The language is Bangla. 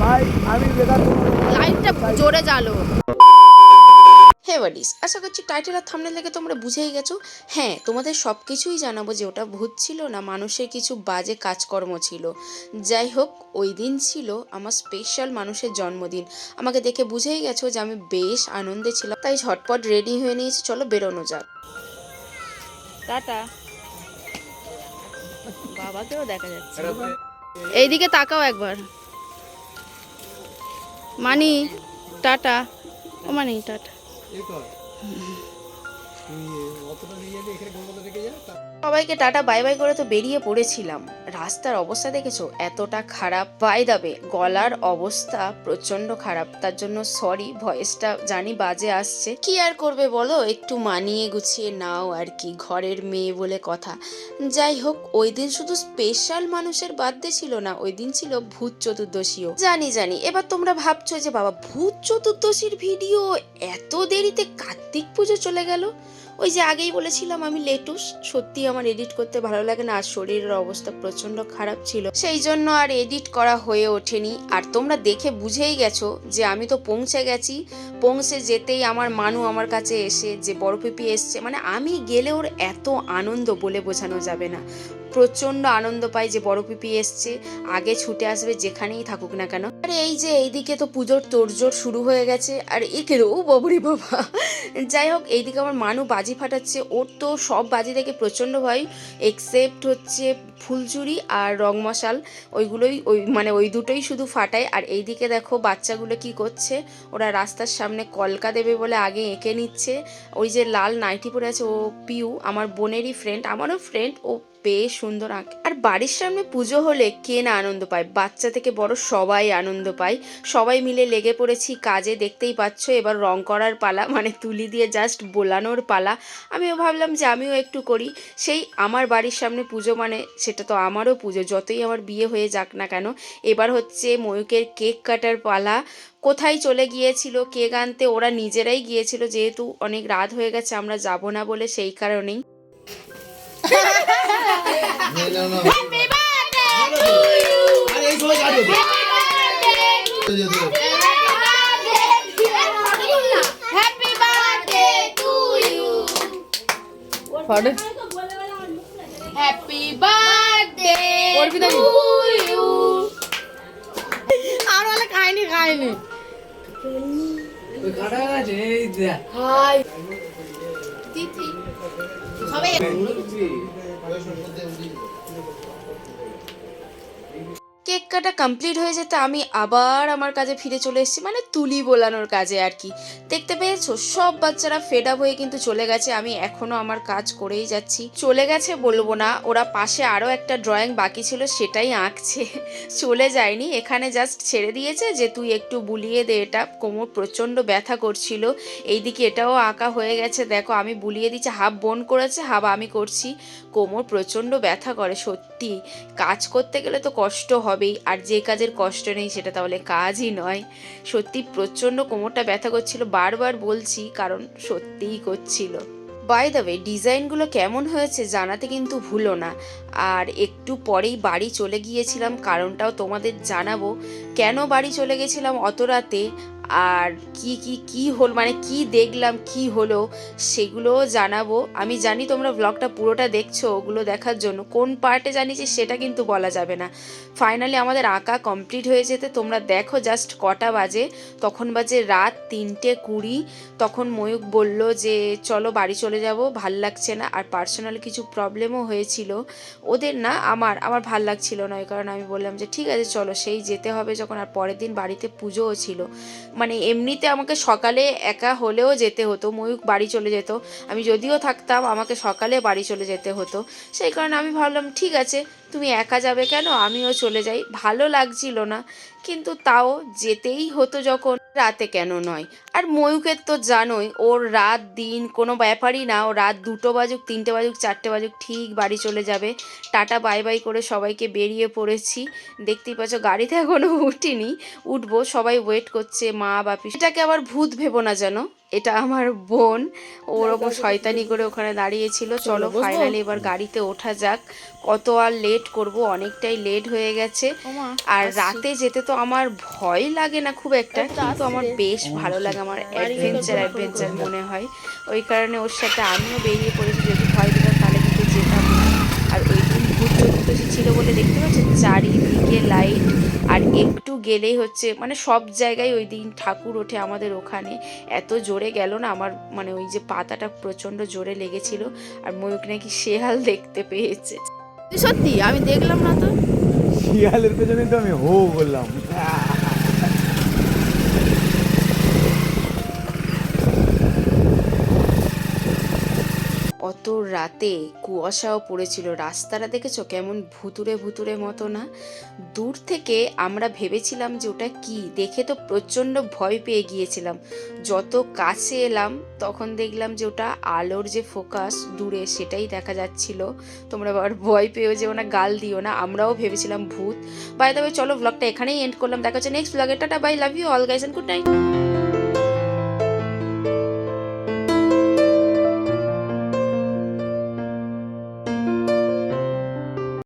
ভাই আমি বেকার লাইটটা জোরে জ্বালো। হে বাডিস আশা করছি টাইটেল আর থামনে থেকে তোমরা বুঝেই গেছো। হ্যাঁ তোমাদের সব কিছুই জানাব যে ওটা ভূত ছিল না মানুষের কিছু বাজে কাজকর্ম ছিল। যাই হোক ওই দিন ছিল আমার স্পেশাল মানুষের জন্মদিন। আমাকে দেখে বুঝেই গেছো যে আমি বেশ আনন্দে ছিলাম তাই ঝটপট রেডি হয়ে নিয়েছি চলো বেরোনো যাক। টাটা। বাবাকেও দেখা যাচ্ছে। এইদিকে তাকাও একবার। মানি টাটা। ও মানি টাটা। সবাইকে টাটা, বাই বাই করে তো বেরিয়ে পড়েছিলাম। রাস্তার অবস্থা দেখেছ? এতটা খারাপ। বাই দাবে গলার অবস্থা প্রচণ্ড খারাপ। তার জন্য সরি ভয়েসটা জানি বাজে আসছে। কি আর করবে বলো? একটু মানিয়ে গুছিয়ে নাও আর কি, ঘরের মেয়ে বলে কথা। যাই হোক, ওই দিন শুধু স্পেশাল মানুষের বার্থডে ছিল না, ওই দিন ছিল ভূত চতুর্দশীও। জানি জানি। এবার তোমরা ভাবছ যে বাবা, ভূত চতুর্দশীর ভিডিও এত দেরিতে কার্তিক পুজো চলে গেল? ওই যে আগেই বলেছিলাম আমি লেটুস। সত্যি আমার এডিট করতে ভালো লাগে না, আর শরীরের অবস্থা প্রচণ্ড খারাপ ছিল। সেই জন্য আর এডিট করা হয়ে ওঠেনি। আর তোমরা দেখে বুঝেই গেছো যে আমি তো পৌঁছে গেছি। পৌঁছে যেতেই আমার মানু আমার কাছে এসে যে বড় পিপি এসছে মানে আমি গেলে ওর এত আনন্দ বলে বোঝানো যাবে না। প্রচণ্ড আনন্দ পাই যে বড় পিপি এসছে, আগে ছুটে আসবে যেখানেই থাকুক না কেন। এই যে এইদিকে তো পুজোর তোড়জোড় শুরু হয়ে গেছে, আর একে ও বাবুরি বাবা। যাই হোক, এইদিকে আমার মানু বাজি ফাটাচ্ছে, ওর তো সব বাজি থেকে প্রচণ্ড ভয়। এক্সেপ্ট হচ্ছে ফুলচুরি আর রং মশাল, ওইগুলোই ওই মানে ওই দুটোই শুধু ফাটায়। আর এইদিকে দেখো বাচ্চাগুলো কি করছে, ওরা রাস্তার সামনে কলকা দেবে বলে আগে এঁকে নিচ্ছে। ওই যে লাল নাইটি পরে আছে, ও পিউ, আমার বোনেরই ফ্রেন্ড আমারও ফ্রেন্ড ও বেশ সুন্দর আঁকে। আর বাড়ির সামনে পুজো হলে কে না আনন্দ পায়? বাচ্চা থেকে বড় সবাই আনন্দ পায়। সবাই মিলে লেগে পড়েছি কাজে, দেখতেই পাচ্ছ এবার রং করার পালা মানে তুলি দিয়ে জাস্ট বোলানোর পালা। আমিও ভাবলাম যে আমিও একটু করি। সেই আমার বাড়ির সামনে পুজো মানে সেটা তো আমারও পুজো, যতই আমার বিয়ে হয়ে যাক না কেন। এবার হচ্ছে ময়ূকের কেক কাটার পালা। কোথায় চলে গিয়েছিল, কেক আনতে ওরা নিজেরাই গিয়েছিল, যেহেতু অনেক রাত হয়ে গেছে, আমরা যাব না বলে সেই কারণেই। Happy birthday Arpita to you আর ওলা খাইনি খাইনি হাই তিথি সবাই কেক কাটা কমপ্লিট হয়ে যেতে আমি আবার আমার কাজে ফিরে চলে এসেছি মানে তুলি বোলানোর কাজে আর কি। দেখতে পেয়েছ? সব বাচ্চারা ফেড আপ হয়ে কিন্তু চলে গেছে, আমি এখনও আমার কাজ করেই যাচ্ছি। চলে গেছে বলব না, ওরা পাশে আরও একটা ড্রয়িং বাকি ছিল, সেটাই আঁকছে। চলে যায়নি, এখানে জাস্ট ছেড়ে দিয়েছে যে, তুই একটু বুলিয়ে দে এটা। কোমর প্রচণ্ড ব্যথা করছিল। এইদিকে এটাও আঁকা হয়ে গেছে, দেখো আমি বুলিয়ে দিচ্ছি, হাফ বোন করেছে, হাফ আমি করছি। কোমর প্রচণ্ড ব্যথা করে, সত্যি। কাজ করতে গেলে তো কষ্ট হবেই আর যে কাজের কষ্ট নেই সেটা তাহলে কাজই নয়। সত্যি প্রচণ্ড কোমরটা ব্যথা করছিল, বারবার বলছি, কারণ সত্যিই করছিল। বাই দ্য ওয়ে ডিজাইনগুলো কেমন হয়েছে জানাতে কিন্তু ভুলো না। আর একটু পরেই বাড়ি চলে গিয়েছিলাম, কারণটাও তোমাদের জানাব। কেন বাড়ি চলে গেছিলাম অত রাতে? আর কি কি কি হল মানে কি দেখলাম, কি হলো, সেগুলোও জানাব। আমি জানি তোমরা ব্লগটা পুরোটা দেখছ, ওগুলো দেখার জন্য। কোন পার্টে জানিছি সেটা কিন্তু বলা যাবে না। ফাইনালি আমাদের আঁকা কমপ্লিট হয়ে যেতে তোমরা দেখো জাস্ট কটা বাজে। তখন বাজে রাত তিনটে কুড়ি। তখন ময়ূক বলল যে, চলো বাড়ি চলে যাব, ভালো লাগছে না। আর পার্সোনাল কিছু প্রবলেমও হয়েছিল। ওদের না, আমার আমার ভালো লাগছিল না, ওই কারণে আমি বললাম যে, ঠিক আছে, চলো। সেই যেতে হবে যখন, আর পরের দিন বাড়িতে পুজোও ছিল। মানে এমনিতে আমাকে সকালে একা হলেও যেতে হতো ময়ূক বাড়ি চলে যেত। আমি যদিও থাকতাম, আমাকে সকালে বাড়ি চলে যেতে হতো। সেই কারণে আমি ভাবলাম, ঠিক আছে, তুমি একা যাবে কেন? আমিও চলে যাই। ভালো লাগছিল না। কিন্তু তাও যেতেই হতো যখন। রাতে কেন নয়? আর ময়ূকের তো জানোই, ওর রাত, দিন কোনো ব্যাপারই না। ও রাত দুটো বাজুক, তিনটে বাজুক, চারটে বাজুক, ঠিক বাড়ি চলে যাবে। টাটা, বাই বাই করে সবাইকে বেরিয়ে পড়েছি। দেখতেই পাচ্ছ, গাড়িতে এখনও উঠিনি। উঠবো, সবাই ওয়েট করছে, মা, বাপি। সেটাকে আবার ভূত ভেবো না যেন। এটা আমার বোন ওরকম শয়তানি করে ওখানে দাঁড়িয়েছিল চলো ফাইনালি এবার গাড়িতে ওঠা যাক। কত আর লেট করব অনেকটাই লেট হয়ে গেছে। আর রাতে যেতে তো আমার ভয় লাগে না খুব একটা কিন্তু আমার বেশ ভালো লাগে আমার অ্যাডভেঞ্চার অ্যাডভেঞ্চার মনে হয়। ওই কারণে ওর সাথে আমিও বেরিয়ে পড়েছি যদি ভয় দিতাম তাহলে কিন্তু যেতাম আর ওই দিন ভূত চতুর্দশী ছিল বলে দেখতে পাচ্ছ চারিদিকে লাইট আর একটু গেলেই হচ্ছে মানে সব জায়গায় ওই দিন ঠাকুর ওঠে আমাদের ওখানে। এত জোরে গেল না আমার মানে ওই যে পাতাটা প্রচণ্ড জোরে লেগেছিল আর ময়ূক নাকি শেয়াল দেখতে পেয়েছে। সত্যি? আমি দেখলাম না তো। শিয়ালের পেছনে তো আমি হো বললাম। অত রাতে কুয়াশাও পড়েছিল। রাস্তাটা দেখেছ কেমন ভুতুরে ভুতুরে মতো না? দূর থেকে আমরা ভেবেছিলাম যে ওটা কি? দেখে তো প্রচণ্ড ভয় পেয়ে গিয়েছিলাম। যত কাছে এলাম, তখন দেখলাম যে ওটা আলোর যে ফোকাস দূরে, সেটাই দেখা যাচ্ছিল। তোমরা আবার ভয় পেয়েও যেও না, গাল দিও না। আমরাও ভেবেছিলাম ভূত। বাই দ্য চলো ব্লগটা এখানেই এন্ড করলাম। দেখা হচ্ছে নেক্সট ব্লগে tata bye love you all guys and good night